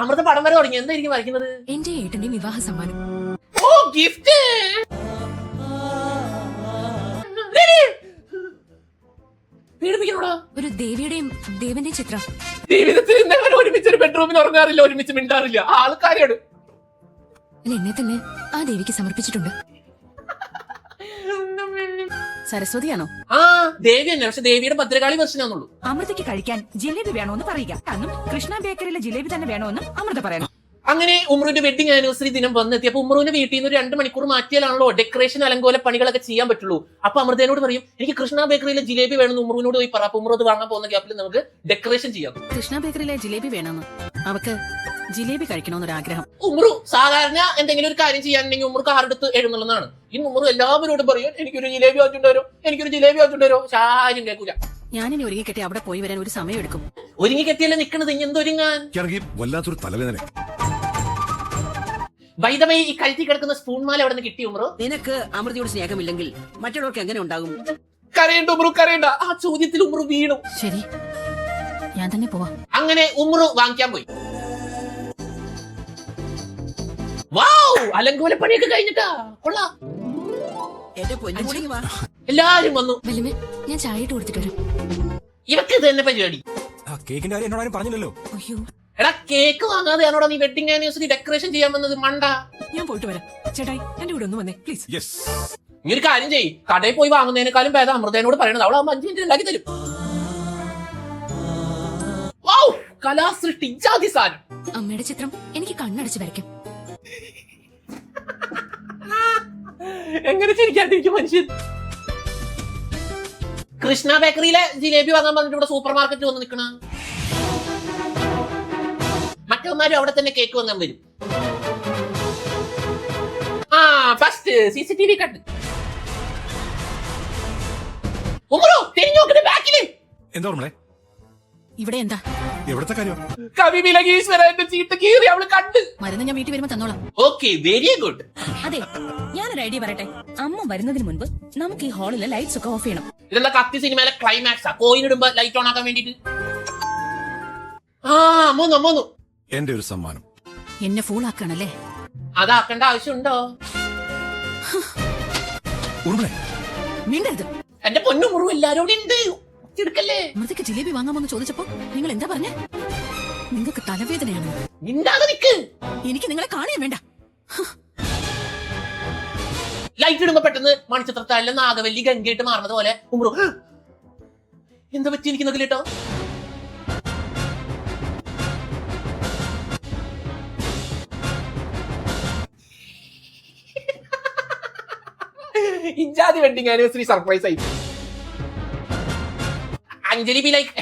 അമൃത പടം വരെ തുടങ്ങി. എന്തായിരിക്കും വരയ്ക്കുന്നത്? എന്റെ ഏട്ടന്റെ വിവാഹ സമ്മാനം. ഓ ഗിഫ്റ്റ്! ഒരു ദേവിയുടെയും ദേവന്റെ ചിത്രം. ജീവിതത്തിൽ ഇന്നവരെ ഒരുമിച്ച് ഒരു ബെഡ്റൂമിൽ ഉറങ്ങാറില്ല ഒരുമിച്ച് മിണ്ടാറില്ല. ആൾക്കാരാണ് ഞാൻ എന്നെ തന്നെ ആ ദേവിക്ക് സമർപ്പിച്ചിട്ടുണ്ട്. സരസ്വതിയാണോ? ആ ദേവി തന്നെ പക്ഷെ ദേവിയുടെ ഭദ്രകാളി വെർഷനാന്നുള്ളൂ അമൃതയ്ക്ക് കഴിക്കാൻ ജിലേബി വേണോന്ന് പറയുക. അന്നും കൃഷ്ണ ബേക്കറിയിലെ ജിലേബി തന്നെ വേണോന്ന് അമൃത പറയണം. അങ്ങനെ ഉമ്രുവിന്റെ വെഡിങ് ആനിവേഴ്സറി ദിനം വന്നെത്തിയപ്പോ ഉമ്രുവിന്റെ വീട്ടിൽ നിന്ന് ഒരു രണ്ട് മണിക്കൂർ മാറ്റിയാലാണല്ലോ ഡെക്കറേഷൻ അലങ്കോല പണികളൊക്കെ ചെയ്യാൻ പറ്റുള്ളൂ. അപ്പൊ അമൃതയോട് പറയും എനിക്ക് കൃഷ്ണ ബേക്കറിയിലെ ജിലേബി വേണമെന്ന് ഉമ്രുവിനോട് പോയി പറ. അപ്പൊ ഉമ്രു അത് വാങ്ങാൻ പോകുന്ന ഗ്യാപ്പിൽ നമുക്ക് ഡെക്കറേഷൻ ചെയ്യാം. കൃഷ്ണ ബേക്കറിയിലെ ജിലേബി വേണമെന്ന് അവക്ക് ജിലേബി കഴിക്കണമെന്നൊരു ആഗ്രഹം ഉമ്രു സാധാരണ എന്തെങ്കിലും ഒരു കാര്യം ചെയ്യാനുണ്ടെങ്കിൽ ഉമ്രു കാറെടുത്ത് എഴുന്നള്ളുന്നതാണ് ഈ മുമ്പ് എല്ലാവരോടും പറയും എനിക്കൊരു ജിലേബി വാങ്ങിച്ചു തരും എനിക്കൊരു ജിലേബി വാങ്ങിച്ചു തരും ആരും കേൾക്കൂല. ഞാനിനി ഒരുങ്ങി കെട്ടി അവിടെ പോയി വരാൻ ഒരു സമയം എടുക്കും. ഒരുങ്ങി കെട്ടിയല്ലേ നിക്കണത്? ഇനി എന്തൊരുങ്ങാൻ? വല്ലാത്തൊരു തലവേദന. വൈദമേ ഈ കഴുത്തി കിടക്കുന്ന സ്പൂൺമാല മാല എവിടെ നിന്ന് കിട്ടി ഉമ്രു? നിനക്ക് അമൃതയോട് സ്നേഹമില്ലെങ്കിൽ മറ്റുള്ളവർക്ക് എങ്ങനെ ഉണ്ടാകും? കരയണ്ട ഉമ്രു കരയണ്ട. ആ ചോദ്യത്തിൽ ഉമ്രു വീണു. ശരി. ഞാൻ തന്നെ പോവാം. അങ്ങനെ ഉമ്രു വാങ്ങിക്കാൻ പോയി. വാവ് അലങ്കോലപ്പണിയൊക്കെ കഴിഞ്ഞിട്ടാ. കൊള്ളാം. എന്റെ പൊന്നുകൂടി വാ. എല്ലാരും വന്നു. വല്യമ്മ ഞാൻ ചായ ഇട്ട് കൊടുത്തിട്ട് വരാം. ഇവക്ക് ഇത് തന്നെ പരിപാടി. ആ കേക്കിന്റെ കാര്യം എന്നോട് ആരും പറഞ്ഞില്ലല്ലോ. അയ്യോ. എടാ കേക്ക് വാങ്ങാതെയാണോടാ നീ വെഡിങ് ആനിവേഴ്സറി ഡെക്കറേഷൻ ചെയ്യാൻ വന്നത്? മണ്ട. ഞാൻ പോയിട്ട് വരാം. ചേട്ടായി എന്റെ കൂടെ ഒന്ന് വന്നേ പ്ലീസ്. യെസ് നീ ഒരു കാര്യം ചെയ്യ്. കടയിൽ പോയി വാങ്ങുന്നതിനേക്കാളും ഭേദം അമൃതേനോട് പറയണത്. അവൾ അഞ്ച് മിനിറ്റ് ഉണ്ടാക്കി തരും. വൗ കലാസൃഷ്ടി ജാതി സാധനം. അമ്മയുടെ ചിത്രം എനിക്ക് കണ്ണടച്ച് വരയ്ക്കാം. എങ്ങനെ ചിരിക്കാണ്ടിരിക്കും മനുഷ്യൻ? കൃഷ്ണ ബേക്കറിയിലെ ജിലേബി വാങ്ങാൻ വന്നിട്ട് ഇവിടെ സൂപ്പർ മാർക്കറ്റ് വന്ന് നിൽക്കണ. മറ്റവന്മാരും അവിടെ തന്നെ കേക്ക് വാങ്ങാൻ വരും. ആ first C C T V കണ്ട് തിരിഞ്ഞു നോക്കണ ബാക്കിൽ എന്താ നമ്മളെ ഇവിടെ എന്താ? എവിടത്തെ കാര്യം? കവി വിലകീശ്വര എന്റെ ചീത്ത കീറി അവൾ കണ്ട്. മരുന്ന് ഞാൻ വീട്ടിൽ വരുമ്പോ തന്നോളാം. ഓക്കെ വെരി ഗുഡ് അതെ ഞാനൊരു ഐഡിയ പറയട്ടെ? അമ്മ വരുന്നതിന് മുൻപ് നമുക്ക് ഈ ഹാളിലെ ലൈറ്റ്സ് ഒക്കെ ഓഫ് ചെയ്യണം. ഇതെല്ലാം കത്തി സിനിമയിലെ ക്ലൈമാക്സാ കോയിൻ ഇടുമ്പോ ലൈറ്റ് ഓൺ ആക്കാൻ വേണ്ടിട്ട്. ആ മൂന്നു മൂന്നു. എന്റെ ഒരു സമ്മാനം. എന്നെ ഫൂൾ ആക്കണല്ലേ അതാക്കേണ്ട ആവശ്യമുണ്ടോ? നിന്റെ മിണ്ടരുത്. എന്റെ പൊന്നു മുറിവ് എല്ലാരോടും ഉണ്ട്. അമൃതയ്ക്ക് ജിലേബി വാങ്ങാമെന്ന് ചോദിച്ചപ്പോ നിങ്ങൾ എന്താ പറഞ്ഞേ? നിങ്ങൾക്ക് തലവേദനയാണ്? എനിക്ക് നിങ്ങളെ കാണുകയും വേണ്ട. ലൈറ്റ് ഇടുമ്പോ പെട്ടെന്ന് മണിച്ചിത്രത്താഴിലെ നാഗവല്ലി ഗംഗയായിട്ട് മാറുന്നത് പോലെ ഉമ്രു എന്താ പറ്റി എനിക്ക് നോക്കില്ല കേട്ടോ ഇജാതി വെഡിങ് ആനിവേഴ്സറി സർപ്രൈസ് ആയി. അഞ്ജലി ബി ലൈക്ക്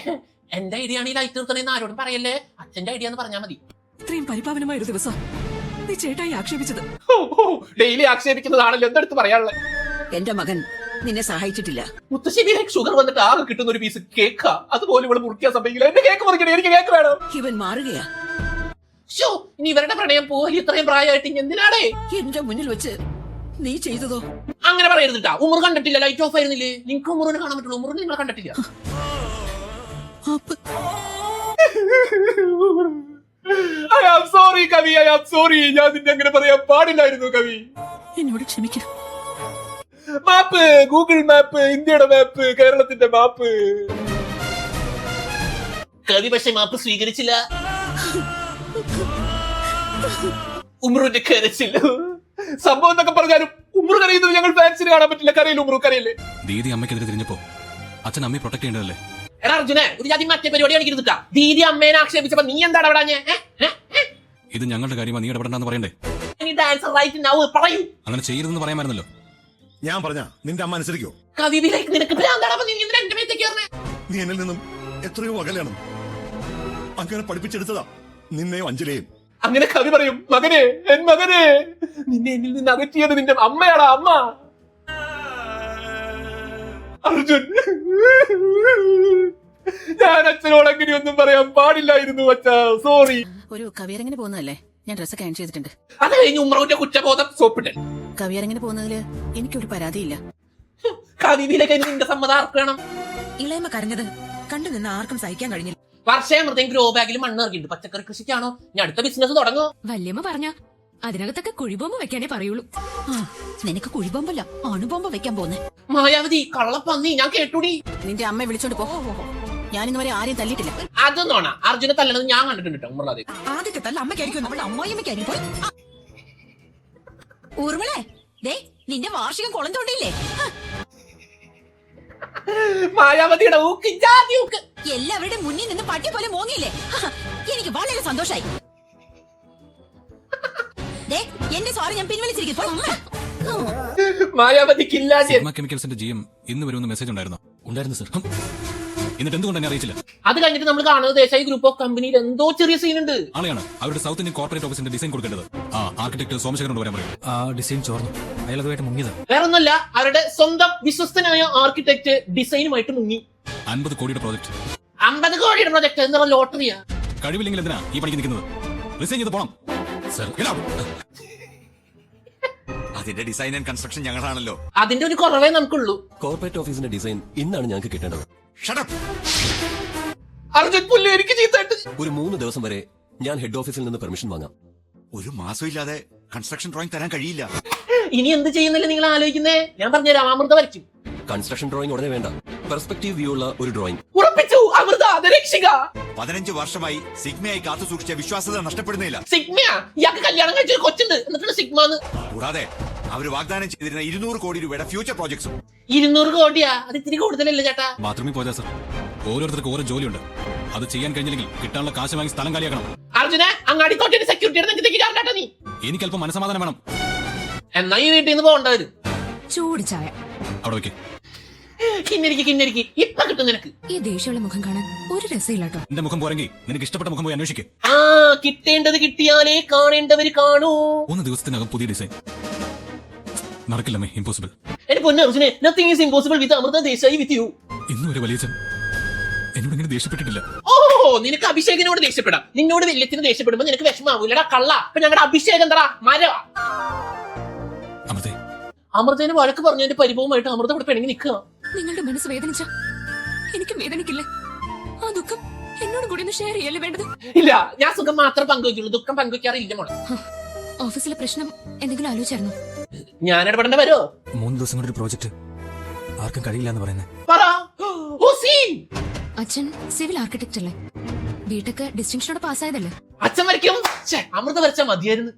എന്റെ ഐഡിയ ആണ് ഈ ലൈറ്റ് നിർത്തണേന്ന് ആരോടും പറയല്ലേ? അച്ഛന്റെ ഐഡിയ എന്ന് പറഞ്ഞാൽ മതി. ഇത്രയും പരിപാവനമായ ഒരു ദിവസം നീ ചേട്ടായി ആക്ഷേപിച്ചത്. ഡെയിലി ആക്ഷേപിക്കുന്നതാണല്ലോ എന്തെടുത്ത് പറയാനുള്ളത്? എന്റെ മകൻ നിന്നെ സഹായിച്ചിട്ടില്ല. മുത്തശ്ശേരിയിലേക്ക് ഷുഗർ വന്നിട്ട് ആകെ കിട്ടുന്ന ഒരു പീസ് കേക്കാ അതുപോലെ ഇവൾ മുറിക്കാൻ സമയമില്ല എന്റെ കേക്ക് മുറിക്കണേ എനിക്ക് കേക്ക് വേണം? ഇവൻ മാറുകയാ. ഷോ ഇനി ഇവരുടെ പ്രണയം പോയി ഇത്രയും പ്രായമായിട്ട് ഇനി എന്തിനാടേ? എന്റെ മുന്നിൽ വെച്ച് നീ ചെയ്തതോ? അങ്ങനെ പറയരുതിട്ടാ. ഉമർ കണ്ടിട്ടില്ല ലൈറ്റ് ഓഫ് ആയിരുന്നില്ലേ? നിങ്ങൾക്ക് ഉമറിനെ കാണാൻ പറ്റുള്ളൂ. ഉമറിനെ നിങ്ങൾ കണ്ടിട്ടില്ല. I am sorry Kavi. I am sorry ഞാൻ നിന്നെ അങ്ങനെ പറയാൻ പാടില്ലായിരുന്നു കവി. എന്നോട് ക്ഷമിക്കണം. മാപ്പ് ഗൂഗിൾ മാപ്പ് ഇന്ത്യയുടെ മാപ്പ് കേരളത്തിന്റെ മാപ്പ്. കവി പക്ഷെ മാപ്പ് സ്വീകരിച്ചില്ല. ഉമ്രുവിന്റെ കരച്ചില്ല സംഭവം എന്നൊക്കെ പറഞ്ഞാലും ഉമ്രു കരയുന്നത് ഞങ്ങൾ ഫാൻസിന് കാണാൻ പറ്റില്ല. കരയില്ല ഉമ്രു? കരയില്ലേ? ദീദി അമ്മയ്ക്കെതിരെ തിരിഞ്ഞപ്പോ അച്ഛൻ അമ്മയെ പ്രൊട്ടക്ട് ചെയ്യേണ്ടതല്ലേ? എടാ അർജുനെ ഒരു ജാതി മറ്റേ പരിപാടി കാണിക്കരുതിട്ടാ ദീദി അമ്മേനെ ആക്ഷേപിച്ചപ്പോ നീ എന്താണ് അവിടെ ഇത് ഞങ്ങളുടെ കാര്യമാണ് നീ ഇടപെടണ്ടെന്ന് പറയണ്ടേ? ഡാൻസർ റൈറ്റ് നൗ പറയൂ. അങ്ങനെ ചെയ്യരുതെന്ന് പറയാമായിരുന്നല്ലോ. ഞാൻ പറഞ്ഞ നിന്റെ അമ്മ അനുസരിക്കോ? കവിയിലേക്ക് നിനക്ക് നീ എന്നിൽ നിന്നും എത്രയോ അകലെയാണ് അങ്ങനെ പഠിപ്പിച്ചെടുത്തതാ. നിന്നെയും അഞ്ജലിയെയും. അങ്ങനെ കവി പറയും മകനെ എൻ മകനെ നിന്നെ എന്നിൽ നിന്ന് അകറ്റിയത് നിന്റെ അമ്മയാടാ അമ്മ. അർജുൻ ഞാൻ അച്ഛനോട് അങ്ങനെയൊന്നും പറയാൻ പാടില്ലായിരുന്നു അച്ഛ സോറി ഒരു കവിയരങ്ങിന് പോകുന്നതല്ലേ? ഞാൻ ഡ്രസ്സ് ക്യാൻസൽ ചെയ്തിട്ടുണ്ട്. അത് കഴിഞ്ഞ് ഉമ്രവിന്റെ കുറ്റബോധം സോപ്പിട്ടൻ കവിയരങ്ങിന് പോകുന്നതിൽ എനിക്കൊരു പരാതിയില്ല. കവിയിലേക്ക് നിന്റെ സമ്മതം ആർക്കണം? ഇളയമ ഇളയമ്മ കരഞ്ഞത് കണ്ടു നിന്ന് ആർക്കും സഹിക്കാൻ കഴിഞ്ഞില്ല. വർഷേ അമൃതയും ഗ്രോ ബാഗിൽ മണ്ണ് ഇറക്കിയിട്ടുണ്ട് പച്ചക്കറി കൃഷിക്കാണോ? ഞാൻ അടുത്ത ബിസിനസ് തുടങ്ങോ? വല്യമ്മ പറഞ്ഞ അതിനകത്തൊക്കെ കുഴിബോംബ് വെക്കാനേ പറയുള്ളൂ. നിനക്ക് കുഴിബോംബല്ല അണുബോംബ് വെക്കാൻ പോന്നെ. മായാവതി കള്ളപ്പന്നി ഞാൻ കേട്ടുടി. നിന്റെ അമ്മ വിളിച്ചോണ്ട് പോ. ഞാനിന്ന് വരെ ആരെയും തല്ലിട്ടില്ല അതൊന്നാണ് നോണ അർജുനെ തല്ലണത് ഞാൻ കണ്ടിട്ടുണ്ട് കേട്ടോ ഉമ്മർലാതെ. ആദ്യത്തെ തല്ല അമ്മയ്ക്കായിരിക്കും അവളുടെ അമ്മായിമ്മയ്ക്കായിരിക്കും പോയി. ഊർമിളേ ദേ നിന്റെ വാർഷികം കുളം തോണ്ടിയില്ലേ മായാവതിയുടെ ഊക്ക് ജാതി ഊക്ക്. എല്ലാവരുടെ മുന്നിൽ നിന്ന് പട്ടി പോലെ മോങ്ങിയില്ലേ? എനിക്ക് വളരെ സന്തോഷായി. ദേ എന്റെ സോറി ഞാൻ പിൻവലിച്ചിരിക്കുന്നു. മായാവതി കെമിക്കൽസിന്റെ ജി എം ഇന്ന് വരുമെന്ന് മെസ്സേജ് ഉണ്ടായിരുന്നു? ഉണ്ടായിരുന്നു സർ. എന്നിട്ട് എന്തുകൊണ്ട് എന്നെ അറിയിച്ചില്ല? അത് കഴിഞ്ഞിട്ട് നമ്മൾ കാണുന്നത് ദേശായി ഗ്രൂപ്പ് ഓഫ് കമ്പനിയിൽ എന്തോ ചെറിയ സീൻ ഉണ്ട്. ആളെയാണ് അവരുടെ സൗത്ത് ഇന്ത്യൻ കോർപ്പറേറ്റ് ഓഫീസിന്റെ ഡിസൈൻ കൊടുക്കേണ്ടത്. ആ ആർക്കിടെക്ട് സോമശേഖരനോട് വരാൻ പറയും. ആ ഡിസൈൻ ചോർന്നു. അയാൾ അതുമായിട്ട് മുങ്ങിയത്. വേറെ ഒന്നല്ല അവരുടെ സ്വന്തം വിശ്വസ്തനായ ആർക്കിടെക്ട് ഡിസൈനുമായിട്ട് മുങ്ങി. അൻപത് കോടിയുടെ പ്രോജക്ട് അമ്പത് കോടിയുടെ പ്രോജക്ട് എന്ന് പറഞ്ഞ ലോട്ടറിയാ. കഴിവില്ലെങ്കിൽ എന്തിനാ ഈ പണിക്ക് നിൽക്കുന്നത്? റിസൈൻ ചെയ്ത് പോണം. സർ അതിന്റെ ഡിസൈൻ ആൻഡ് കൺസ്ട്രക്ഷൻ ഞങ്ങളാണല്ലോ. അതിന്റെ ഒരു കുറവേ നമുക്കുള്ളൂ. കോർപ്പറേറ്റ് ഓഫീസിന്റെ ഡിസൈൻ ഇന്നാണ് ഞങ്ങൾക്ക് കിട്ടേണ്ടത്. അർജുൻ പുല്ല് എനിക്ക് ചീത്തായിട്ട് ഒരു മൂന്ന് ദിവസം വരെ ഞാൻ ഹെഡ് ഓഫീസിൽ നിന്ന് പെർമിഷൻ വാങ്ങാം. ഒരു മാസം ഇല്ലാതെ കൺസ്ട്രക്ഷൻ ഡ്രോയിങ് തരാൻ കഴിയില്ല. ഇനി എന്ത് ചെയ്യുന്നില്ല നിങ്ങൾ ആലോചിക്കുന്നേ? ഞാൻ പറഞ്ഞുതരാം അമൃത വരയ്ക്കും. കൺസ്ട്രക്ഷൻ ഡ്രോയിങ് ഉടനെ വേണ്ട. പെർസ്പെക്റ്റീവ് വ്യൂ ഉള്ള ഒരു ഡ്രോയിങ് ഉറപ്പിച്ചു അമൃത രക്ഷിക. പതിനഞ്ച് വർഷമായി സിഗ്മയായി കാത്തു സൂക്ഷിച്ച വിശ്വാസത നഷ്ടപ്പെടുന്നില്ല. സിഗ്മ ഇയാൾക്ക് കല്യാണം കഴിച്ചൊരു കൊച്ചുണ്ട്. എന്നിട്ടാണ് സിഗ്മന്ന് കൂടാതെ അവർ വാഗ്ദാനം ചെയ്തിരുന്ന ഇരുന്നൂറ് കോടി രൂപയുടെ ഫ്യൂച്ചർ പ്രോജക്ട്സും ഇരുന്നൂറ് കോടിയാ? അത് ഇത്തിരി കൂടുതലല്ലേ ചേട്ടാ? ബാത്റൂമിൽ പോരാ സർ ഓരോരുത്തർക്ക് ഓരോ ജോലിയുണ്ട്. അത് ചെയ്യാൻ കഴിഞ്ഞില്ലെങ്കിൽ കിട്ടാനുള്ള കാശ് വാങ്ങി സ്ഥലം കാലിയാക്കണം. അർജുന അങ്ങാടി തോട്ടിന്റെ സെക്യൂരിറ്റി നെഞ്ചത്തേക്ക് ചാണ്ടാട്ടാ നീ. എനിക്ക് അല്പം മനസ്സമാധാനം വേണം. എന്നാ ഈ വീട്ടിൽ നിന്ന് പോകണ്ടത് ചൂട് ചായ. അവിടെ വെക്ക്. കിന്നരിക്ക് കിന്നരിക്ക്. ഇപ്പൊ കിട്ടും നിനക്ക്. ഈ ദേഷ്യമുള്ള മുഖം കാണാൻ ഒരു എന്റെ മുഖം പോരെങ്കിൽ നിനക്ക് ഇഷ്ടപ്പെട്ട മുഖം പോയി അന്വേഷിക്ക്. ആ കിട്ടേണ്ടത് കിട്ടിയാലേ കാണേണ്ടവര് കാണൂ. മൂന്ന് ദിവസത്തിനകം പുതിയ ഡിസൈൻ നടക്കില്ലമ്മേ ഇമ്പോസിബിൾ എന്റെ പൊന്നു nothing is impossible with Amrita Desai with you ഇന്നും ഒരു വലിയച്ഛൻ എന്നോട് ഇങ്ങനെ ദേഷ്യപ്പെട്ടിട്ടില്ല. ഓ നിനക്ക് അഭിഷേകിനോട് ദേഷ്യപ്പെടാം. നിന്നോട് വല്യത്തിന് ദേഷ്യപ്പെടുമ്പോ നിനക്ക് വിഷമാവൂലടാ കള്ള. അപ്പൊ ഞങ്ങളുടെ അഭിഷേകം എന്താ അമൃതേ. അമൃതേനെ വഴക്ക് പറഞ്ഞതിന്റെ പരിഭവമായിട്ട് അമൃത ഇവിടെ പെണ്ണെങ്കിൽ നിൽക്കുക നിങ്ങളുടെ മനസ്സ് വേദനിച്ച? എനിക്കും വേദനിക്കില്ല. ആ ദുഃഖം എന്നോട് കൂടി ഒന്ന് ഷെയർ ചെയ്യല്ലേ വേണ്ടത്? ഇല്ല ഞാൻ സുഖം മാത്രം പങ്കുവയ്ക്കുള്ളൂ ദുഃഖം പങ്കുവയ്ക്കാറില്ല മോളെ. ഓഫീസിലെ പ്രശ്നം എന്തെങ്കിലും ആലോചിച്ചായിരുന്നു? ഞാൻ ഇടപെടേണ്ട വരോ മൂന്ന് ദിവസം കൊണ്ട് ഒരു പ്രോജക്റ്റ്. ആർക്കും കഴിയില്ല എന്ന് പറയുന്നത് പറ. ഓ സീൻ അച്ഛൻ സിവിൽ ആർക്കിടെക്ട് അല്ലേ? ബിടെക് ഡിസ്റ്റിങ്ഷനോട് പാസ്സായതല്ലേ അച്ഛൻ വരയ്ക്കും ഛെ, അമൃത വരച്ചാ മതിയായിരുന്നു.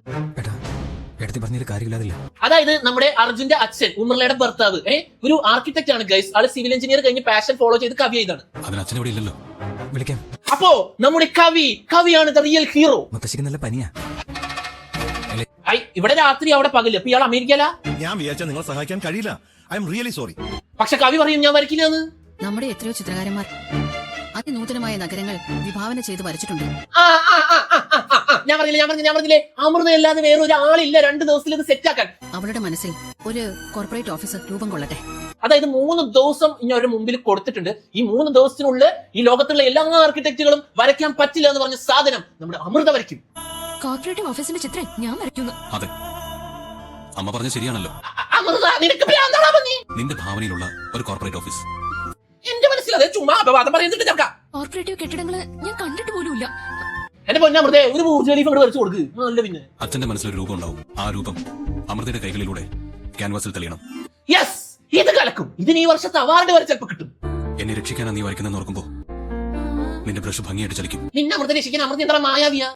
എടുത്ത് പറഞ്ഞൊരു കാര്യമില്ലാതില്ല. അതായത് നമ്മുടെ അർജുന്റെ അച്ഛൻ ഉമർലയുടെ ഭർത്താവ് ഏ ഒരു ആർക്കിടെക്ട് ആണ് ഗൈസ് ആൾ സിവിൽ എഞ്ചിനീയർ കഴിഞ്ഞ് പാഷൻ ഫോളോ ചെയ്ത് കവി ചെയ്താണ്. അതിന് അച്ഛൻ ഇവിടെ ഇല്ലല്ലോ. വിളിക്കാം. അപ്പോ നമ്മുടെ കവി കവിയാണ് ദ റിയൽ ഹീറോ മുത്തശ്ശിക്ക് നല്ല പനിയാ. ഐ ഇവിടെ രാത്രി അവിടെ പകൽ. അപ്പൊ ഇയാൾ അമേരിക്കല ഞാൻ വിചാരിച്ചാൽ നിങ്ങളെ സഹായിക്കാൻ കഴിയില്ല. ഐ എം റിയലി സോറി പക്ഷെ കവി പറയും ഞാൻ വരയ്ക്കില്ലെന്ന്. നമ്മുടെ എത്രയോ ചിത്രകാരന്മാർ അതിനൂതനമായ നഗരങ്ങൾ വിഭാവന ചെയ്ത് വരച്ചിട്ടുണ്ട്. ആ, ആ, ആ. ഞാൻ പറഞ്ഞില്ല ഞാൻ പറഞ്ഞില്ലേ ഞാൻ പറഞ്ഞില്ലേ? അമൃത അല്ലാതെ വേറെ ഒരാളില്ല രണ്ട് ദിവസത്തിൽ ഇത് സെറ്റ് ആക്കാൻ. അവളുടെ മനസ്സിൽ ഒരു കോർപ്പറേറ്റ് ഓഫീസർ രൂപം കൊള്ളട്ടെ. അതായത് മൂന്ന് ദിവസം ഇനി അവരുടെ മുമ്പിൽ കൊടുത്തിട്ടുണ്ട്. ഈ മൂന്ന് ദിവസത്തിനുള്ളിൽ ഈ ലോകത്തുള്ള എല്ലാ ആർക്കിടെക്റ്റുകളും വരയ്ക്കാൻ പറ്റില്ല എന്ന് പറഞ്ഞ സാധനം നമ്മുടെ അമൃത വരയ്ക്കും. കോർപ്പറേറ്റീവ് ഓഫീസിന്റെ ചിത്രം ഞാൻ വരയ്ക്കുന്നു. അതെ. അമ്മ പറഞ്ഞ ശരിയാണല്ലോ. അമൃത നിനക്ക് ഭ്രാന്താണോ? നിന്റെ ഭാവനയിലുള്ള ഒരു കോർപ്പറേറ്റ് ഓഫീസ് എന്റെ മനസ്സിൽ അതെ ചുമ്മാ അപവാദം പറയുന്നുണ്ട് ചേർക്കാം കോർപ്പറേറ്റീവ് കെട്ടിടങ്ങൾ ഞാൻ കണ്ടിട്ട് പോലുമില്ല. എന്റെ പൊന്നമൃതേ ഒരു ബൂർജ് ഖലീഫ് അങ്ങോട്ട് വരച്ചു കൊടുക്ക്. നല്ല പിന്നെ. അച്ഛന്റെ മനസ്സിലൊരു രൂപം ഉണ്ടാവും. ആ രൂപം അമൃതയുടെ കൈകളിലൂടെ ക്യാൻവാസിൽ തെളിയണം. യെസ് ഇത് കലക്കും. ഇതിന് ഈ വർഷത്തെ അവാർഡ് വരെ ചിലപ്പോ കിട്ടും. എന്നെ രക്ഷിക്കാനാ നീ വരയ്ക്കുന്നെന്ന് ഓർക്കുമ്പോ നിന്റെ ബ്രഷ് ഭംഗിയായിട്ട് ചലിക്കും. നിന്നെ അമൃത രക്ഷിക്കാൻ അമൃത എന്താ മായാവിയ?